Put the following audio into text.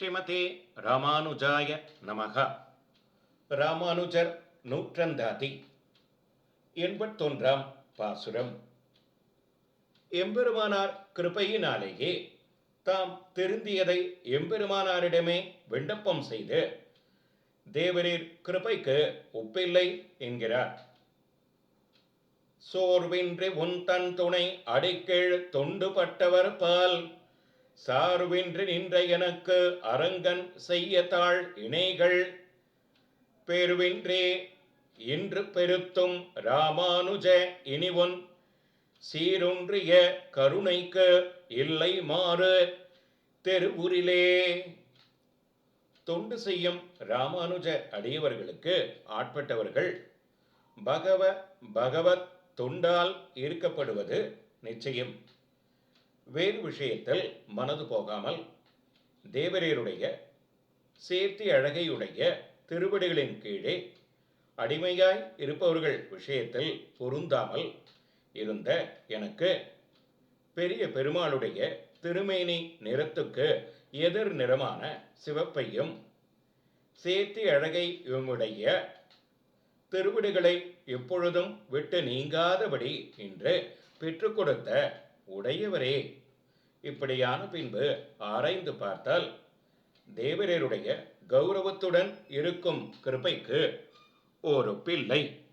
ஸ்ரீமதி ராமானுஜாய நமக. ராமானுஜர் நூற்றந்தாதி. எண்பத்தொன்றாம் பாசுரம். எம்பெருமானார் கிருபையினாலேயே தாம் திருந்தியதை எம்பெருமானாரிடமே விண்ணப்பம் செய்து தேவரீர் கிருபைக்கு ஒப்பில்லை என்கிறார். சோர்வின்றி உன் தன் துணை அடிக்கீழ் தொண்டுபட்டவர் பால் சார்பின்றி நின்ற எனக்கு அரங்கன் செய்ய தாழ் இணைகள் பெருவின்றே. இன்று பெருத்தும் ராமானுஜ இனிவொன் சீரொன்றிய கருணைக்கு இல்லை மாறு தெருவுரிலே. தொண்டு செய்யும் ராமானுஜ அடியவர்களுக்கு ஆட்பட்டவர்கள் பகவ பகவத் தொண்டால் ஈர்க்கப்படுவது நிச்சயம். வேறு விஷயத்தில் மனது போகாமல் தேவரையருடைய சேர்த்தி அழகையுடைய திருவடிகளின் கீழே அடிமையாய் இருப்பவர்கள் விஷயத்தில் பொருந்தாமல் இருந்த எனக்கு பெரிய பெருமாளுடைய திருமேனி நிறத்துக்கு எதிர் நிறமான சிவப்பையும் சேர்த்தி அழகை இவனுடைய திருவிடுகளை எப்பொழுதும் விட்டு நீங்காதபடி என்று பெற்றுக் கொடுத்த உடையவரே. இப்படியான பின்பு ஆராய்ந்து பார்த்தால் தேவரருடைய கௌரவத்துடன் இருக்கும் கிருபைக்கு ஒரு பிள்ளை.